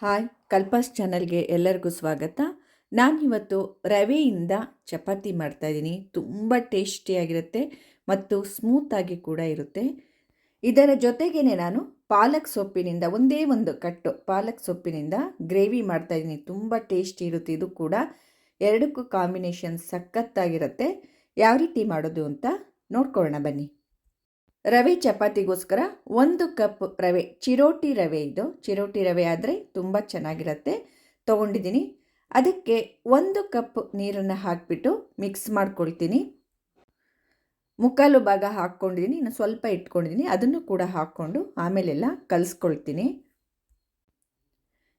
Hi, ಕಲ್ಪಾಸ್ ಚಾನಲ್ಗೆ ಎಲ್ಲರಿಗೂ ಸ್ವಾಗತ. ನಾನಿವತ್ತು ರವೆಯಿಂದ ಚಪಾತಿ ಮಾಡ್ತಾಯಿದ್ದೀನಿ ತುಂಬ ಟೇಸ್ಟಿಯಾಗಿರುತ್ತೆ ಮತ್ತು ಸ್ಮೂತಾಗಿ ಕೂಡ ಇರುತ್ತೆ. ಇದರ ಜೊತೆಗೇ ನಾನು ಪಾಲಕ್ ಸೊಪ್ಪಿನಿಂದ, ಒಂದೇ ಒಂದು ಕಟ್ಟು ಪಾಲಕ್ ಸೊಪ್ಪಿನಿಂದ ಗ್ರೇವಿ ಮಾಡ್ತಾಯಿದ್ದೀನಿ ತುಂಬ ಟೇಸ್ಟಿ ಇರುತ್ತೆ. ಇದು ಕೂಡ ಎರಡಕ್ಕೂ ಕಾಂಬಿನೇಷನ್ ಸಖತ್ತಾಗಿರುತ್ತೆ. ಯಾವ ರೀತಿ ಮಾಡೋದು ಅಂತ ನೋಡ್ಕೊಳ್ಳೋಣ ಬನ್ನಿ. ರವೆ ಚಪಾತಿಗೋಸ್ಕರ ಒಂದು ಕಪ್ ರವೆ, ಚಿರೋಟಿ ರವೆ ಇದು. ಚಿರೋಟಿ ರವೆ ಆದರೆ ತುಂಬ ಚೆನ್ನಾಗಿರುತ್ತೆ. ತೊಗೊಂಡಿದ್ದೀನಿ. ಅದಕ್ಕೆ ಒಂದು ಕಪ್ ನೀರನ್ನು ಹಾಕಿಬಿಟ್ಟು ಮಿಕ್ಸ್ ಮಾಡ್ಕೊಳ್ತೀನಿ. ಮುಕ್ಕಾಲು ಭಾಗ ಹಾಕ್ಕೊಂಡಿದ್ದೀನಿ. ಇನ್ನು ಸ್ವಲ್ಪ ಇಟ್ಕೊಂಡಿದ್ದೀನಿ. ಅದನ್ನು ಕೂಡ ಹಾಕ್ಕೊಂಡು ಆಮೇಲೆಲ್ಲ ಕಲಿಸ್ಕೊಳ್ತೀನಿ.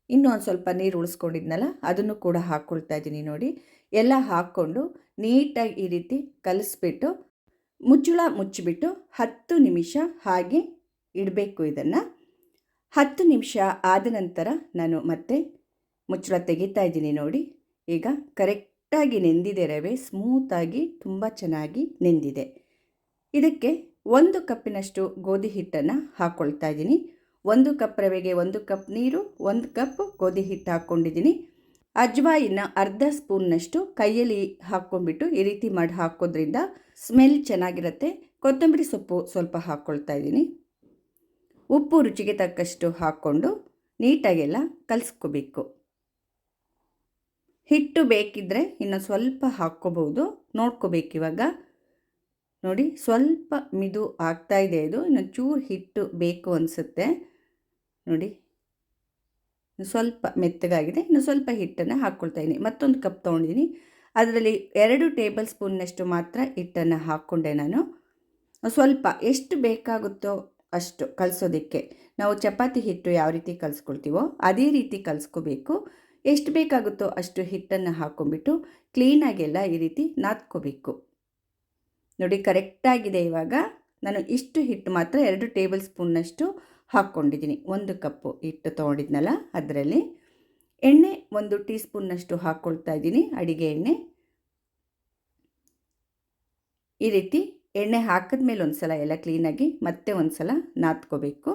ಇನ್ನೂ ಒಂದು ಸ್ವಲ್ಪ ನೀರು ಉಳಿಸ್ಕೊಂಡಿದ್ನಲ್ಲ, ಅದನ್ನು ಕೂಡ ಹಾಕ್ಕೊಳ್ತಾ ಇದ್ದೀನಿ ನೋಡಿ. ಎಲ್ಲ ಹಾಕ್ಕೊಂಡು ನೀಟಾಗಿ ಈ ರೀತಿ ಕಲಿಸ್ಬಿಟ್ಟು ಮುಚ್ಚಳ ಮುಚ್ಚಿಬಿಟ್ಟು ಹತ್ತು ನಿಮಿಷ ಹಾಗೆ ಇಡಬೇಕು ಇದನ್ನು. ಹತ್ತು ನಿಮಿಷ ಆದ ನಂತರ ನಾನು ಮತ್ತೆ ಮುಚ್ಚಳ ತೆಗಿತಾ ಇದ್ದೀನಿ ನೋಡಿ. ಈಗ ಕರೆಕ್ಟಾಗಿ ನೆಂದಿದೆ ರವೆ ಸ್ಮೂತಾಗಿ ತುಂಬ ಚೆನ್ನಾಗಿ ನೆಂದಿದೆ. ಇದಕ್ಕೆ ಒಂದು ಕಪ್ಪಿನಷ್ಟು ಗೋಧಿ ಹಿಟ್ಟನ್ನು ಹಾಕ್ಕೊಳ್ತಾ ಇದ್ದೀನಿ. ಒಂದು ಕಪ್ ರವೆಗೆ ಒಂದು ಕಪ್ ನೀರು, ಒಂದು ಕಪ್ ಗೋಧಿ ಹಿಟ್ಟು ಹಾಕ್ಕೊಂಡಿದ್ದೀನಿ ಅಜ್ವಾಯಿನ ಅರ್ಧ ಸ್ಪೂನ್ನಷ್ಟು ಕೈಯಲ್ಲಿ ಹಾಕ್ಕೊಂಡ್ಬಿಟ್ಟು ಈ ರೀತಿ ಮಾಡಿ ಹಾಕೋದ್ರಿಂದ ಸ್ಮೆಲ್ ಚೆನ್ನಾಗಿರುತ್ತೆ. ಕೊತ್ತಂಬರಿ ಸೊಪ್ಪು ಸ್ವಲ್ಪ ಹಾಕ್ಕೊಳ್ತಾ ಇದ್ದೀನಿ. ಉಪ್ಪು ರುಚಿಗೆ ತಕ್ಕಷ್ಟು ಹಾಕ್ಕೊಂಡು ನೀಟಾಗೆಲ್ಲ ಕಲಸ್ಕೋಬೇಕು. ಹಿಟ್ಟು ಬೇಕಿದ್ದರೆ ಇನ್ನು ಸ್ವಲ್ಪ ಹಾಕ್ಕೋಬಹುದು. ನೋಡ್ಕೋಬೇಕು ಇವಾಗ. ನೋಡಿ, ಸ್ವಲ್ಪ ಮಿದು ಆಗ್ತಾ ಇದೆ ಇದು. ಇನ್ನು ಚೂರು ಹಿಟ್ಟು ಬೇಕು ಅನಿಸುತ್ತೆ. ನೋಡಿ ಸ್ವಲ್ಪ ಮೆತ್ತಗಾಗಿದೆ, ಇನ್ನು ಸ್ವಲ್ಪ ಹಿಟ್ಟನ್ನು ಹಾಕ್ಕೊಳ್ತಾ ಇದ್ದೀನಿ. ಮತ್ತೊಂದು ಕಪ್ ತೊಗೊಂಡಿದ್ದೀನಿ. ಅದರಲ್ಲಿ ಎರಡು ಟೇಬಲ್ ಸ್ಪೂನ್ನಷ್ಟು ಮಾತ್ರ ಹಿಟ್ಟನ್ನು ಹಾಕ್ಕೊಂಡೆ ನಾನು. ಸ್ವಲ್ಪ ಎಷ್ಟು ಬೇಕಾಗುತ್ತೋ ಅಷ್ಟು ಕಲಿಸೋದಕ್ಕೆ ನಾವು ಚಪಾತಿ ಹಿಟ್ಟು ಯಾವ ರೀತಿ ಕಲಿಸ್ಕೊಳ್ತೀವೋ ಅದೇ ರೀತಿ ಕಲಿಸ್ಕೋಬೇಕು. ಎಷ್ಟು ಬೇಕಾಗುತ್ತೋ ಅಷ್ಟು ಹಿಟ್ಟನ್ನು ಹಾಕ್ಕೊಂಡ್ಬಿಟ್ಟು ಕ್ಲೀನಾಗೆಲ್ಲ ಈ ರೀತಿ ನಾದ್ಕೋಬೇಕು. ನೋಡಿ ಕರೆಕ್ಟಾಗಿದೆ ಇವಾಗ. ನಾನು ಇಷ್ಟು ಹಿಟ್ಟು ಮಾತ್ರ ಎರಡು ಟೇಬಲ್ ಸ್ಪೂನ್ನಷ್ಟು ಹಾಕ್ಕೊಂಡಿದ್ದೀನಿ. ಒಂದು ಕಪ್ಪು ಹಿಟ್ಟು ತೊಗೊಂಡಿದ್ನಲ್ಲ, ಅದರಲ್ಲಿ ಎಣ್ಣೆ ಒಂದು ಟೀ ಸ್ಪೂನ್ನಷ್ಟು ಹಾಕ್ಕೊಳ್ತಾ ಇದ್ದೀನಿ. ಅಡಿಗೆ ಎಣ್ಣೆ. ಈ ರೀತಿ ಎಣ್ಣೆ ಹಾಕಿದ ಮೇಲೆ ಒಂದು ಸಲ ಎಲ್ಲ ಕ್ಲೀನಾಗಿ ಮತ್ತೆ ಒಂದು ಸಲ ನಾದ್ಕೋಬೇಕು.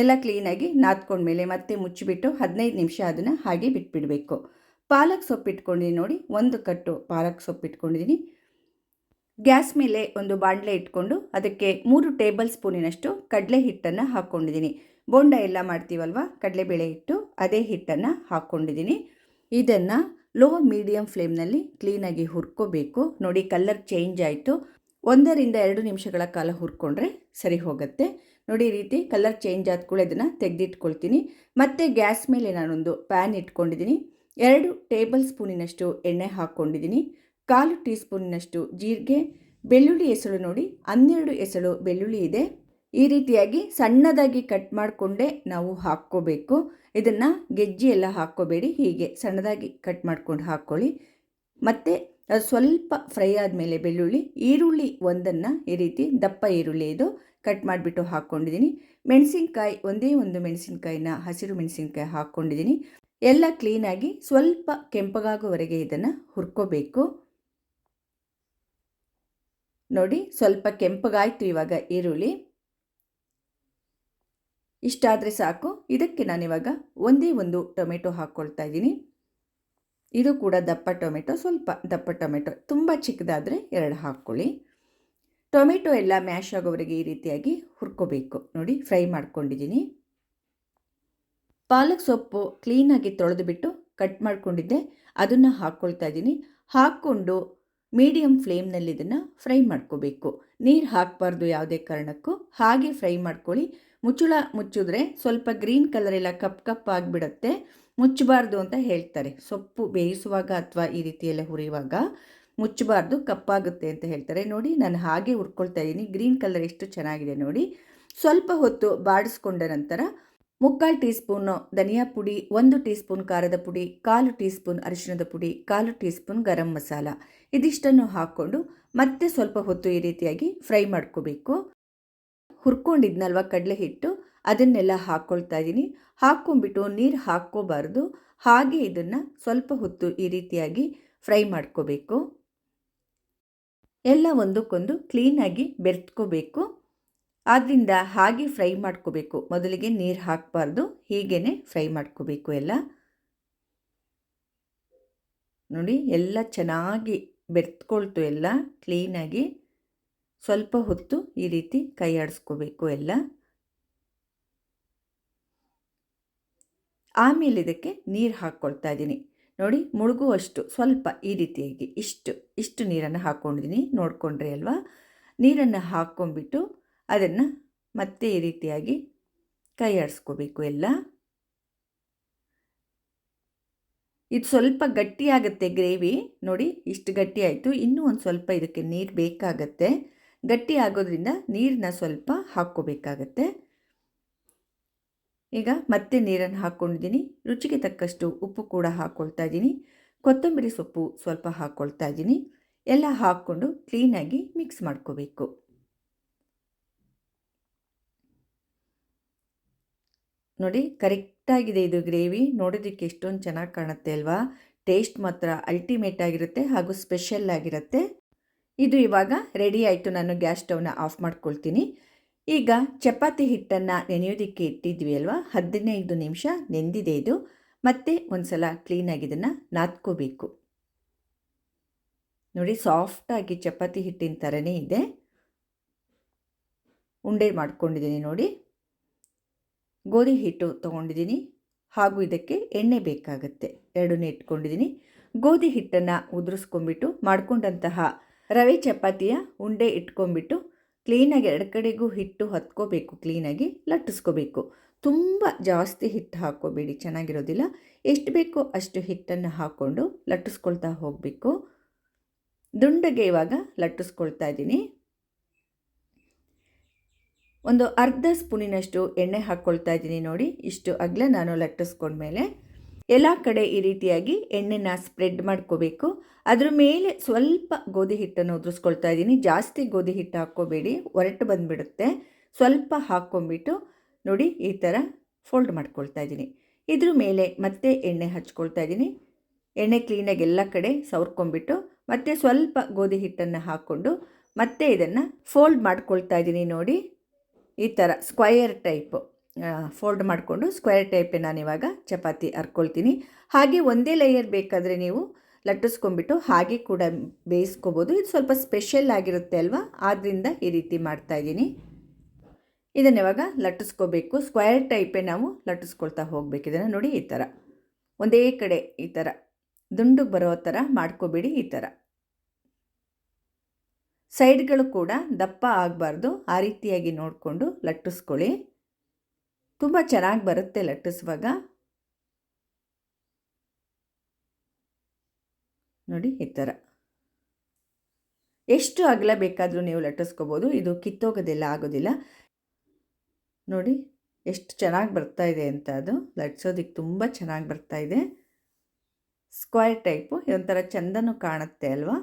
ಎಲ್ಲ ಕ್ಲೀನಾಗಿ ನಾದ್ಕೊಂಡ್ಮೇಲೆ ಮತ್ತೆ ಮುಚ್ಚಿಬಿಟ್ಟು ಹದಿನೈದು ನಿಮಿಷ ಅದನ್ನು ಹಾಗೆ ಬಿಟ್ಬಿಡಬೇಕು. ಪಾಲಕ್ ಸೊಪ್ಪು ಇಟ್ಕೊಂಡಿದ್ದೀನಿ ನೋಡಿ, ಒಂದು ಕಟ್ಟು ಪಾಲಕ್ ಸೊಪ್ಪು ಇಟ್ಕೊಂಡಿದ್ದೀನಿ ಗ್ಯಾಸ್ ಮೇಲೆ ಒಂದು ಬಾಣಲೆ ಇಟ್ಕೊಂಡು ಅದಕ್ಕೆ ಮೂರು ಟೇಬಲ್ ಸ್ಪೂನಿನಷ್ಟು ಕಡಲೆ ಹಿಟ್ಟನ್ನು ಹಾಕ್ಕೊಂಡಿದ್ದೀನಿ. ಬೋಂಡ ಎಲ್ಲ ಮಾಡ್ತೀವಲ್ವ? ಕಡಲೆಬೇಳೆ ಹಿಟ್ಟು, ಅದೇ ಹಿಟ್ಟನ್ನು ಹಾಕ್ಕೊಂಡಿದ್ದೀನಿ. ಇದನ್ನು ಲೋ ಮೀಡಿಯಮ್ ಫ್ಲೇಮ್ನಲ್ಲಿ ಕ್ಲೀನಾಗಿ ಹುರ್ಕೋಬೇಕು. ನೋಡಿ ಕಲರ್ ಚೇಂಜ್ ಆಯಿತು. ಒಂದರಿಂದ ಎರಡು ನಿಮಿಷಗಳ ಕಾಲ ಹುರ್ಕೊಂಡ್ರೆ ಸರಿ ಹೋಗುತ್ತೆ. ನೋಡಿ ಈ ರೀತಿ ಕಲರ್ ಚೇಂಜ್ ಆದ ಕೂಡ ಇದನ್ನು ತೆಗೆದಿಟ್ಕೊಳ್ತೀನಿ. ಮತ್ತು ಗ್ಯಾಸ್ ಮೇಲೆ ನಾನೊಂದು ಪ್ಯಾನ್ ಇಟ್ಕೊಂಡಿದ್ದೀನಿ. ಎರಡು ಟೇಬಲ್ ಸ್ಪೂನಿನಷ್ಟು ಎಣ್ಣೆ ಹಾಕ್ಕೊಂಡಿದ್ದೀನಿ. ಕಾಲು ಟೀ ಸ್ಪೂನ್ನಷ್ಟು ಜೀರಿಗೆ, ಬೆಳ್ಳುಳ್ಳಿ ಎಸಳು ನೋಡಿ, ಹನ್ನೆರಡು ಎಸಳು ಬೆಳ್ಳುಳ್ಳಿ ಇದೆ. ಈ ರೀತಿಯಾಗಿ ಸಣ್ಣದಾಗಿ ಕಟ್ ಮಾಡಿಕೊಂಡೇ ನಾವು ಹಾಕ್ಕೋಬೇಕು. ಇದನ್ನು ಗೆಜ್ಜಿ ಎಲ್ಲ ಹಾಕ್ಕೋಬೇಡಿ, ಹೀಗೆ ಸಣ್ಣದಾಗಿ ಕಟ್ ಮಾಡ್ಕೊಂಡು ಹಾಕ್ಕೊಳ್ಳಿ. ಮತ್ತು ಅದು ಸ್ವಲ್ಪ ಫ್ರೈ ಆದಮೇಲೆ ಬೆಳ್ಳುಳ್ಳಿ, ಈರುಳ್ಳಿ ಒಂದನ್ನು ಈ ರೀತಿ ದಪ್ಪ ಈರುಳ್ಳಿ ಇದು ಕಟ್ ಮಾಡಿಬಿಟ್ಟು ಹಾಕ್ಕೊಂಡಿದ್ದೀನಿ. ಮೆಣಸಿನ್ಕಾಯಿ, ಒಂದೇ ಒಂದು ಮೆಣಸಿನ್ಕಾಯಿನ ಹಸಿರು ಮೆಣಸಿನ್ಕಾಯಿ ಹಾಕ್ಕೊಂಡಿದ್ದೀನಿ. ಎಲ್ಲ ಕ್ಲೀನಾಗಿ ಸ್ವಲ್ಪ ಕೆಂಪಗಾಗೋವರೆಗೆ ಇದನ್ನು ಹುರ್ಕೋಬೇಕು. ನೋಡಿ, ಸ್ವಲ್ಪ ಕೆಂಪಗಾಯಿತು ಇವಾಗ ಈರುಳ್ಳಿ. ಇಷ್ಟಾದರೆ ಸಾಕು. ಇದಕ್ಕೆ ನಾನಿವಾಗ ಒಂದೇ ಒಂದು ಟೊಮೆಟೊ ಹಾಕ್ಕೊಳ್ತಾ ಇದ್ದೀನಿ. ಇದು ಕೂಡ ದಪ್ಪ ಟೊಮೆಟೊ, ಸ್ವಲ್ಪ ದಪ್ಪ ಟೊಮೆಟೊ, ತುಂಬ ಚಿಕ್ಕದಾದರೆ ಎರಡು ಹಾಕ್ಕೊಳ್ಳಿ ಟೊಮೆಟೊ ಎಲ್ಲ ಮ್ಯಾಶ್ ಆಗೋವರೆಗೆ ಈ ರೀತಿಯಾಗಿ ಹುರ್ಕೋಬೇಕು. ನೋಡಿ, ಫ್ರೈ ಮಾಡ್ಕೊಂಡಿದ್ದೀನಿ. ಪಾಲಕ್ ಸೊಪ್ಪು ಕ್ಲೀನಾಗಿ ತೊಳೆದುಬಿಟ್ಟು ಕಟ್ ಮಾಡಿಕೊಂಡಿದ್ದೆ. ಅದನ್ನು ಹಾಕ್ಕೊಳ್ತಾ ಇದ್ದೀನಿ. ಹಾಕ್ಕೊಂಡು ಮೀಡಿಯಮ್ ಫ್ಲೇಮ್ನಲ್ಲಿ ಇದನ್ನು ಫ್ರೈ ಮಾಡ್ಕೋಬೇಕು. ನೀರು ಹಾಕಬಾರ್ದು ಯಾವುದೇ ಕಾರಣಕ್ಕೂ. ಹಾಗೆ ಫ್ರೈ ಮಾಡ್ಕೊಳ್ಳಿ. ಮುಚ್ಚುಳ ಮುಚ್ಚಿದ್ರೆ ಸ್ವಲ್ಪ ಗ್ರೀನ್ ಕಲರ್ ಎಲ್ಲ ಕಪ್ ಕಪ್ ಆಗಿಬಿಡುತ್ತೆ. ಮುಚ್ಚಬಾರ್ದು ಅಂತ ಹೇಳ್ತಾರೆ. ಸೊಪ್ಪು ಬೇಯಿಸುವಾಗ ಅಥವಾ ಈ ರೀತಿಯೆಲ್ಲ ಹುರಿಯುವಾಗ ಮುಚ್ಚಬಾರ್ದು, ಕಪ್ಪಾಗುತ್ತೆ ಅಂತ ಹೇಳ್ತಾರೆ. ನೋಡಿ, ನಾನು ಹಾಗೆ ಹುರ್ಕೊಳ್ತಾ ಇದ್ದೀನಿ. ಗ್ರೀನ್ ಕಲರ್ ಎಷ್ಟು ಚೆನ್ನಾಗಿದೆ ನೋಡಿ. ಸ್ವಲ್ಪ ಹೊತ್ತು ಬಾಡಿಸ್ಕೊಂಡ ನಂತರ ಮುಕ್ಕಾಲು ಟೀ ಸ್ಪೂನು ಧನಿಯಾ ಪುಡಿ, ಒಂದು ಟೀ ಸ್ಪೂನ್ ಖಾರದ ಪುಡಿ, ಕಾಲು ಟೀ ಸ್ಪೂನ್ ಅರಿಶಿಣದ ಪುಡಿ, ಕಾಲು ಟೀ ಸ್ಪೂನ್ ಗರಂ ಮಸಾಲ. ಇದಿಷ್ಟನ್ನು ಹಾಕ್ಕೊಂಡು ಮತ್ತೆ ಸ್ವಲ್ಪ ಹೊತ್ತು ಈ ರೀತಿಯಾಗಿ ಫ್ರೈ ಮಾಡ್ಕೋಬೇಕು. ಹುರ್ಕೊಂಡಿದ್ನಲ್ವ ಕಡಲೆ ಹಿಟ್ಟು ಅದನ್ನೆಲ್ಲ ಹಾಕ್ಕೊಳ್ತಾ ಇದ್ದೀನಿ ಹಾಕ್ಕೊಂಡ್ಬಿಟ್ಟು ನೀರು ಹಾಕ್ಕೋಬಾರ್ದು. ಹಾಗೆ ಇದನ್ನು ಸ್ವಲ್ಪ ಹೊತ್ತು ಈ ರೀತಿಯಾಗಿ ಫ್ರೈ ಮಾಡ್ಕೋಬೇಕು. ಎಲ್ಲ ಒಂದಕ್ಕೊಂದು ಕ್ಲೀನಾಗಿ ಬೆರೆತ್ಕೋಬೇಕು. ಆದ್ದರಿಂದ ಹಾಗೆ ಫ್ರೈ ಮಾಡ್ಕೋಬೇಕು. ಮೊದಲಿಗೆ ನೀರು ಹಾಕಬಾರ್ದು. ಹೀಗೇ ಫ್ರೈ ಮಾಡ್ಕೋಬೇಕು ಎಲ್ಲ. ನೋಡಿ, ಎಲ್ಲ ಚೆನ್ನಾಗಿ ಬೆರ್ತ್ಕೊಳ್ತು ಎಲ್ಲ. ಕ್ಲೀನಾಗಿ. ಸ್ವಲ್ಪ ಹೊತ್ತು ಈ ರೀತಿ ಕೈ ಆಡಿಸ್ಕೋಬೇಕು ಎಲ್ಲ. ಆಮೇಲೆ ಇದಕ್ಕೆ ನೀರು ಹಾಕ್ಕೊಳ್ತಾ ಇದ್ದೀನಿ. ನೋಡಿ, ಮುಳುಗುವಷ್ಟು ಸ್ವಲ್ಪ ಈ ರೀತಿಯಾಗಿ ಇಷ್ಟು ಇಷ್ಟು ನೀರನ್ನು ಹಾಕ್ಕೊಂಡಿದ್ದೀನಿ ನೋಡಿಕೊಂಡ್ರೆ ಅಲ್ವಾ? ನೀರನ್ನು ಹಾಕ್ಕೊಂಬಿಟ್ಟು ಅದನ್ನು ಮತ್ತೆ ಈ ರೀತಿಯಾಗಿ ಕೈ ಆಡಿಸ್ಕೋಬೇಕು ಎಲ್ಲ. ಇದು ಸ್ವಲ್ಪ ಗಟ್ಟಿಯಾಗುತ್ತೆ ಗ್ರೇವಿ. ನೋಡಿ, ಇಷ್ಟು ಗಟ್ಟಿ ಆಯಿತು. ಇನ್ನೂ ಒಂದು ಸ್ವಲ್ಪ ಇದಕ್ಕೆ ನೀರು ಬೇಕಾಗತ್ತೆ. ಗಟ್ಟಿ ಆಗೋದ್ರಿಂದ ನೀರನ್ನ ಸ್ವಲ್ಪ ಹಾಕ್ಕೋಬೇಕಾಗತ್ತೆ. ಈಗ ಮತ್ತೆ ನೀರನ್ನು ಹಾಕ್ಕೊಂಡಿದ್ದೀನಿ. ರುಚಿಗೆ ತಕ್ಕಷ್ಟು ಉಪ್ಪು ಕೂಡ ಹಾಕ್ಕೊಳ್ತಾ ಇದ್ದೀನಿ. ಕೊತ್ತಂಬರಿ ಸೊಪ್ಪು ಸ್ವಲ್ಪ ಹಾಕ್ಕೊಳ್ತಾ ಇದ್ದೀನಿ. ಎಲ್ಲ ಹಾಕ್ಕೊಂಡು ಕ್ಲೀನಾಗಿ ಮಿಕ್ಸ್ ಮಾಡ್ಕೋಬೇಕು. ನೋಡಿ, ಕರೆಕ್ಟಾಗಿದೆ ಇದು ಗ್ರೇವಿ. ನೋಡೋದಕ್ಕೆ ಎಷ್ಟೊಂದು ಚೆನ್ನಾಗಿ ಕಾಣುತ್ತೆ ಅಲ್ವಾ? ಟೇಸ್ಟ್ ಮಾತ್ರ ಅಲ್ಟಿಮೇಟ್ ಆಗಿರುತ್ತೆ ಹಾಗೂ ಸ್ಪೆಷಲ್ ಆಗಿರುತ್ತೆ. ಇದು ಇವಾಗ ರೆಡಿ ಆಯಿತು. ನಾನು ಗ್ಯಾಸ್ ಸ್ಟವ್ನ ಆಫ್ ಮಾಡ್ಕೊಳ್ತೀನಿ. ಈಗ ಚಪಾತಿ ಹಿಟ್ಟನ್ನು ನೆನೆಯೋದಕ್ಕೆ ಇಟ್ಟಿದ್ವಿ ಅಲ್ವಾ? ಹದಿನೈದು ನಿಮಿಷ ನೆಂದಿದೆ ಇದು. ಮತ್ತೆ ಒಂದು ಸಲ ಕ್ಲೀನಾಗಿ ಇದನ್ನು ನಾದ್ಕೋಬೇಕು. ನೋಡಿ ಸಾಫ್ಟಾಗಿ ಚಪಾತಿ ಹಿಟ್ಟಿನ ಥರನೇ ಇದೆ. ಉಂಡೆ ಮಾಡ್ಕೊಂಡಿದ್ದೀನಿ ನೋಡಿ. ಗೋಧಿ ಹಿಟ್ಟು ತೊಗೊಂಡಿದ್ದೀನಿ ಹಾಗೂ ಇದಕ್ಕೆ ಎಣ್ಣೆ ಬೇಕಾಗುತ್ತೆ. ಎರಡನ್ನೇ ಇಟ್ಕೊಂಡಿದ್ದೀನಿ. ಗೋಧಿ ಹಿಟ್ಟನ್ನು ಉದುರಿಸ್ಕೊಂಬಿಟ್ಟು ಮಾಡ್ಕೊಂಡಂತಹ ರವೆ ಚಪಾತಿಯ ಉಂಡೆ ಇಟ್ಕೊಂಬಿಟ್ಟು ಕ್ಲೀನಾಗಿ ಎರಡು ಕಡೆಗೂ ಹಿಟ್ಟು ಹತ್ಕೋಬೇಕು, ಕ್ಲೀನಾಗಿ ಲಟ್ಟಿಸ್ಕೋಬೇಕು. ತುಂಬ ಜಾಸ್ತಿ ಹಿಟ್ಟು ಹಾಕ್ಕೋಬೇಡಿ, ಚೆನ್ನಾಗಿರೋದಿಲ್ಲ. ಎಷ್ಟು ಬೇಕೋ ಅಷ್ಟು ಹಿಟ್ಟನ್ನು ಹಾಕ್ಕೊಂಡು ಲಟ್ಟಿಸ್ಕೊಳ್ತಾ ಹೋಗಬೇಕು. ದುಂಡಗೆ ಇವಾಗ ಲಟ್ಟಿಸ್ಕೊಳ್ತಾ ಇದ್ದೀನಿ. ಒಂದು ಅರ್ಧ ಸ್ಪೂನಿನಷ್ಟು ಎಣ್ಣೆ ಹಾಕ್ಕೊಳ್ತಾ ಇದ್ದೀನಿ ನೋಡಿ. ಇಷ್ಟು ಅಗಲ ನಾನು ಲಟ್ಟಿಸ್ಕೊಂಡ್ಮೇಲೆ ಎಲ್ಲ ಕಡೆ ಈ ರೀತಿಯಾಗಿ ಎಣ್ಣೆನ ಸ್ಪ್ರೆಡ್ ಮಾಡ್ಕೋಬೇಕು. ಅದ್ರ ಮೇಲೆ ಸ್ವಲ್ಪ ಗೋಧಿ ಹಿಟ್ಟನ್ನು ಉದುರಿಸ್ಕೊಳ್ತಾ ಇದ್ದೀನಿ. ಜಾಸ್ತಿ ಗೋಧಿ ಹಿಟ್ಟು ಹಾಕ್ಕೋಬೇಡಿ. ಒರಟು ಬಂದುಬಿಡುತ್ತೆ. ಸ್ವಲ್ಪ ಹಾಕ್ಕೊಂಬಿಟ್ಟು ನೋಡಿ ಈ ಥರ ಫೋಲ್ಡ್ ಮಾಡ್ಕೊಳ್ತಾ ಇದ್ದೀನಿ. ಇದ್ರ ಮೇಲೆ ಮತ್ತೆ ಎಣ್ಣೆ ಹಚ್ಕೊಳ್ತಾ ಇದ್ದೀನಿ. ಎಣ್ಣೆ ಕ್ಲೀನಾಗಿ ಎಲ್ಲ ಕಡೆ ಸವರ್ಕೊಂಬಿಟ್ಟು ಮತ್ತೆ ಸ್ವಲ್ಪ ಗೋಧಿ ಹಿಟ್ಟನ್ನು ಹಾಕ್ಕೊಂಡು ಮತ್ತೆ ಇದನ್ನು ಫೋಲ್ಡ್ ಮಾಡ್ಕೊಳ್ತಾ ಇದ್ದೀನಿ ನೋಡಿ. ಈ ಥರ ಸ್ಕ್ವಯರ್ ಟೈಪು ಫೋಲ್ಡ್ ಮಾಡಿಕೊಂಡು ಸ್ಕ್ವೇರ್ ಟೈಪೇ ನಾನು ಇವಾಗ ಚಪಾತಿ ಹರ್ಕೊಳ್ತೀನಿ ಹಾಗೆ ಒಂದೇ ಲೇಯರ್ ಬೇಕಾದರೆ ನೀವು ಲಟ್ಟಿಸ್ಕೊಂಡ್ಬಿಟ್ಟು ಹಾಗೆ ಕೂಡ ಬೇಯಿಸ್ಕೋಬೋದು. ಇದು ಸ್ವಲ್ಪ ಸ್ಪೆಷಲ್ ಆಗಿರುತ್ತೆ ಅಲ್ವಾ? ಆದ್ದರಿಂದ ಈ ರೀತಿ ಮಾಡ್ತಾಯಿದ್ದೀನಿ ಇದನ್ನು ಇವಾಗ ಲಟ್ಟಿಸ್ಕೋಬೇಕು. ಸ್ಕ್ವೇರ್ ಟೈಪೇ ನಾವು ಲಟ್ಟಿಸ್ಕೊಳ್ತಾ ಹೋಗ್ಬೇಕು. ಇದನ್ನು ನೋಡಿ ಈ ಥರ. ಒಂದೇ ಕಡೆ ಈ ಥರ. ದುಂಡು ಬರೋ ಥರ ಮಾಡ್ಕೋಬೇಡಿ ಈ ಥರ. ಸೈಡ್ಗಳು ಕೂಡ ದಪ್ಪ ಆಗಬಾರ್ದು. ಆ ರೀತಿಯಾಗಿ ನೋಡಿಕೊಂಡು ಲಟ್ಟಿಸ್ಕೊಳ್ಳಿ. ತುಂಬ ಚೆನ್ನಾಗಿ ಬರುತ್ತೆ ಲಟ್ಟಿಸುವಾಗ. ನೋಡಿ ಈ ಥರ. ಎಷ್ಟು ಅಗಲ ಬೇಕಾದರೂ ನೀವು ಲಟ್ಟಿಸ್ಕೋಬೋದು. ಇದು ಕಿತ್ತೋಗೋದೆಲ್ಲ ಆಗೋದಿಲ್ಲ. ನೋಡಿ ಎಷ್ಟು ಚೆನ್ನಾಗಿ ಬರ್ತಾ ಇದೆ ಅಂತ ಅದು. ಲಟ್ಸೋದಕ್ಕೆ ತುಂಬ ಚೆನ್ನಾಗಿ ಬರ್ತಾ ಇದೆ. Square type. ಇದೊಂಥರ ಚಂದನೂ ಕಾಣುತ್ತೆ ಅಲ್ವಾ?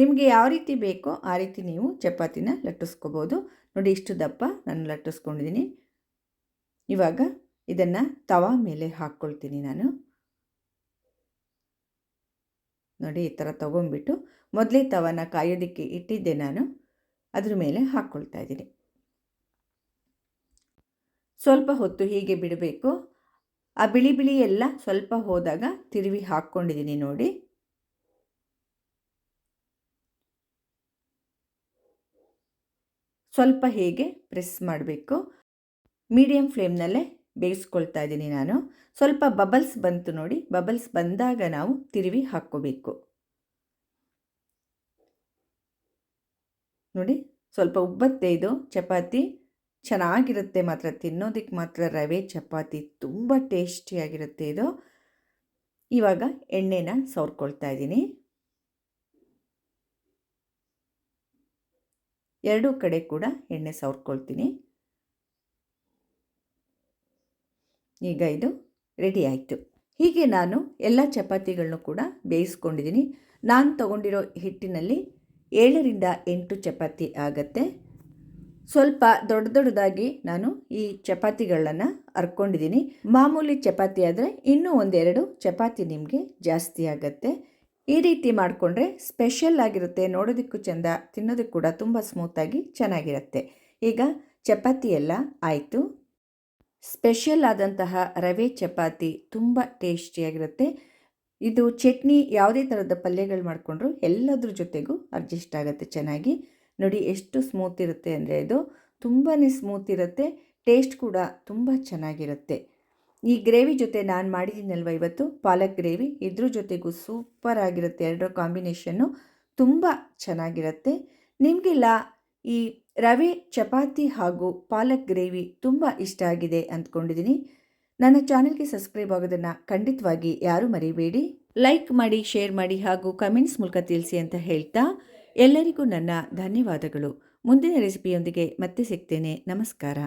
ನಿಮಗೆ ಯಾವ ರೀತಿ ಬೇಕೋ ಆ ರೀತಿ ನೀವು ಚಪಾತಿನ ಲಟ್ಟಿಸ್ಕೋಬೋದು. ನೋಡಿ ಇಷ್ಟು ದಪ್ಪ ನಾನು ಲಟ್ಟಿಸ್ಕೊಂಡಿದ್ದೀನಿ. ಇವಾಗ ಇದನ್ನು ತವಾ ಮೇಲೆ ಹಾಕ್ಕೊಳ್ತೀನಿ ನಾನು. ನೋಡಿ ಈ ಥರ ತೊಗೊಂಬಿಟ್ಟು ಮೊದಲೇ ತವನ ಕಾಯೋದಕ್ಕೆ ಇಟ್ಟಿದ್ದೆ ನಾನು. ಅದ್ರ ಮೇಲೆ ಹಾಕ್ಕೊಳ್ತಾ ಇದ್ದೀನಿ. ಸ್ವಲ್ಪ ಹೊತ್ತು ಹೀಗೆ ಬಿಡಬೇಕು. ಆ ಬಿಳಿ ಬಿಳಿ ಎಲ್ಲ ಸ್ವಲ್ಪ ಹೋದಾಗ ತಿರುವಿ ಹಾಕ್ಕೊಂಡಿದ್ದೀನಿ ನೋಡಿ. ಸ್ವಲ್ಪ ಹೇಗೆ ಪ್ರೆಸ್ ಮಾಡಬೇಕು? ಮೀಡಿಯಮ್ ಫ್ಲೇಮ್ನಲ್ಲೇ ಬೇಯಿಸ್ಕೊಳ್ತಾ ಇದ್ದೀನಿ ನಾನು. ಸ್ವಲ್ಪ ಬಬಲ್ಸ್ ಬಂತು ನೋಡಿ, ಬಬಲ್ಸ್ ಬಂದಾಗ ನಾವು ತಿರುವಿ ಹಾಕ್ಕೋಬೇಕು. ನೋಡಿ, ಸ್ವಲ್ಪ ಉಬ್ಬತ್ತೆ ಇದು. ಚಪಾತಿ ಚೆನ್ನಾಗಿರುತ್ತೆ ಮಾತ್ರ ತಿನ್ನೋದಕ್ಕೆ ಮಾತ್ರ ರವೆ, ಚಪಾತಿ ತುಂಬ ಟೇಸ್ಟಿಯಾಗಿರುತ್ತೆ ಇದು. ಇವಾಗ ಎಣ್ಣೆನ ಸವರ್ಕೊಳ್ತಾ ಇದ್ದೀನಿ. ಎರಡೂ ಕಡೆ ಕೂಡ ಎಣ್ಣೆ ಸವರ್ಕೊಳ್ತೀನಿ. ಈಗ ಇದು ರೆಡಿ ಆಯಿತು. ಹೀಗೆ ನಾನು ಎಲ್ಲ ಚಪಾತಿಗಳನ್ನು ಕೂಡ ಬೇಯಿಸ್ಕೊಂಡಿದ್ದೀನಿ. ನಾನು ತಗೊಂಡಿರೋ ಹಿಟ್ಟಿನಲ್ಲಿ ಏಳರಿಂದ ಎಂಟು ಚಪಾತಿ ಆಗತ್ತೆ. ಸ್ವಲ್ಪ ದೊಡ್ಡ ದೊಡ್ಡದಾಗಿ ನಾನು ಈ ಚಪಾತಿಗಳನ್ನು ಹರ್ಕೊಂಡಿದ್ದೀನಿ ಮಾಮೂಲಿ ಚಪಾತಿ ಆದರೆ ಇನ್ನೂ ಒಂದೆರಡು ಚಪಾತಿ ನಿಮಗೆ ಜಾಸ್ತಿ ಆಗತ್ತೆ. ಈ ರೀತಿ ಮಾಡಿಕೊಂಡ್ರೆ ಸ್ಪೆಷಲ್ ಆಗಿರುತ್ತೆ. ನೋಡೋದಕ್ಕೂ ಚೆಂದ, ತಿನ್ನೋದಕ್ಕೆ ಕೂಡ ತುಂಬ ಸ್ಮೂತಾಗಿ ಚೆನ್ನಾಗಿರುತ್ತೆ. ಈಗ ಚಪಾತಿ ಎಲ್ಲ ಆಯಿತು. ಸ್ಪೆಷಲ್ ಆದಂತಹ ರವೆ ಚಪಾತಿ ತುಂಬ ಟೇಸ್ಟಿಯಾಗಿರುತ್ತೆ. ಇದು ಚಟ್ನಿ ಯಾವುದೇ ಥರದ ಪಲ್ಯಗಳು ಮಾಡಿಕೊಂಡ್ರು ಎಲ್ಲದ್ರ ಜೊತೆಗೂ ಅಡ್ಜಸ್ಟ್ ಆಗುತ್ತೆ ಚೆನ್ನಾಗಿ. ನೋಡಿ ಎಷ್ಟು ಸ್ಮೂತ್ ಇರುತ್ತೆ ಅಂದರೆ ಇದು ತುಂಬಾ ಸ್ಮೂತ್ ಇರುತ್ತೆ, ಟೇಸ್ಟ್ ಕೂಡ ತುಂಬ ಚೆನ್ನಾಗಿರುತ್ತೆ. ಈ ಗ್ರೇವಿ ಜೊತೆ ನಾನು ಮಾಡಿದ್ದೀನಲ್ವ ಇವತ್ತು? ಪಾಲಕ್ ಗ್ರೇವಿ. ಇದ್ರ ಜೊತೆಗೂ ಸೂಪರ್ ಆಗಿರುತ್ತೆ. ಎರಡರ ಕಾಂಬಿನೇಷನ್ನು ತುಂಬ ಚೆನ್ನಾಗಿರುತ್ತೆ. ನಿಮಗೆಲ್ಲ ಈ ರವೆ, ಚಪಾತಿ ಹಾಗೂ ಪಾಲಕ್ ಗ್ರೇವಿ ತುಂಬ ಇಷ್ಟ ಆಗಿದೆ ಅಂದ್ಕೊಂಡಿದ್ದೀನಿ ನನ್ನ ಚಾನಲ್ಗೆ ಸಬ್ಸ್ಕ್ರೈಬ್ ಆಗೋದನ್ನು ಖಂಡಿತವಾಗಿ ಯಾರೂ ಮರಿಬೇಡಿ. ಲೈಕ್ ಮಾಡಿ, ಶೇರ್ ಮಾಡಿ ಹಾಗೂ ಕಮೆಂಟ್ಸ್ ಮೂಲಕ ತಿಳಿಸಿ ಅಂತ ಹೇಳ್ತಾ ಎಲ್ಲರಿಗೂ ನನ್ನ ಧನ್ಯವಾದಗಳು. ಮುಂದಿನ ರೆಸಿಪಿಯೊಂದಿಗೆ ಮತ್ತೆ ಸಿಗ್ತೇನೆ. ನಮಸ್ಕಾರ.